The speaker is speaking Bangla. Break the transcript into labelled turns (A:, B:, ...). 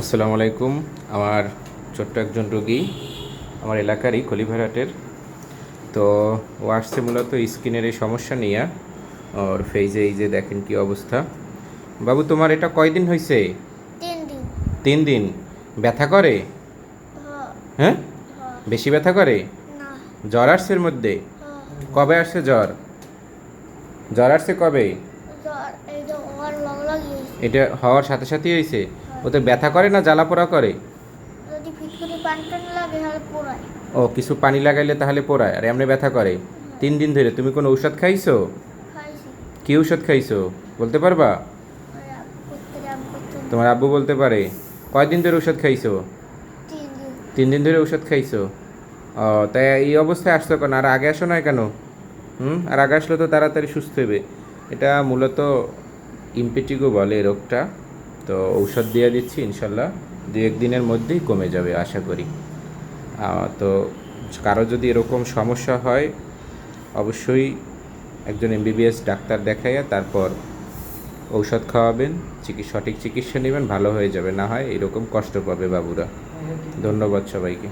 A: আসসালামু আলাইকুম আমার ছোট্ট একজন রোগী আমার এলাকারই কলিভারাটের তো ও আসছে মূলত স্কিনের এই সমস্যা নিয়ে। ওর ফেজে এই যে দেখেন কি অবস্থা। বাবু তোমার এটা কয়দিন হয়েছে
B: তিন দিন।
A: ব্যথা করে? হ্যাঁ? বেশি ব্যথা করে? জ্বর আসছে এর মধ্যে? কবে আসছে জ্বর? জ্বর আসছে কবে? এটা হওয়ার সাথে সাথেই হয়েছে? ওতে ব্যথা করে না জ্বালা পোড়া করে?
B: যদি ফিটকিরি পানি টানি লাগে তাহলে পোড়ায়।
A: ও কিছু পানি লাগাইলে তাহলে পোড়ায় আর এমনি ব্যথা করে? তিন দিন ধরে তুমি কোনো ঔষধ খাইছো?
B: খাইছি।
A: কি ঔষধ খাইছো? বলতে পারবা? তোমার আব্বু বলতে পারে। কয়দিন ধরে ঔষধ খাইছো?
B: তিন দিন।
A: ধরে ঔষধ খাইছো? ও তাই এই অবস্থায় আসছো কেন? আর আগে আসো না কেন? হুম? আর আগে আসলে তো তাড়াতাড়ি সুস্থ হবে এটা মূলত ইমপেটিগো বলে রোগটা। তো ঔষধ দিয়ে দিচ্ছি, ইনশাল্লাহ। দু একদিনের মধ্যেই কমে যাবে, আশা করি। তো কারও যদি এরকম সমস্যা হয়, অবশ্যই একজন এমবিবিএস ডাক্তার দেখাইয়া তারপর ঔষধ খাওয়াবেন চিকিৎসা সঠিক চিকিৎসা নেবেন, ভালো হয়ে যাবে। না হয় এরকম কষ্ট পাবে বাবুরা। ধন্যবাদ সবাইকে।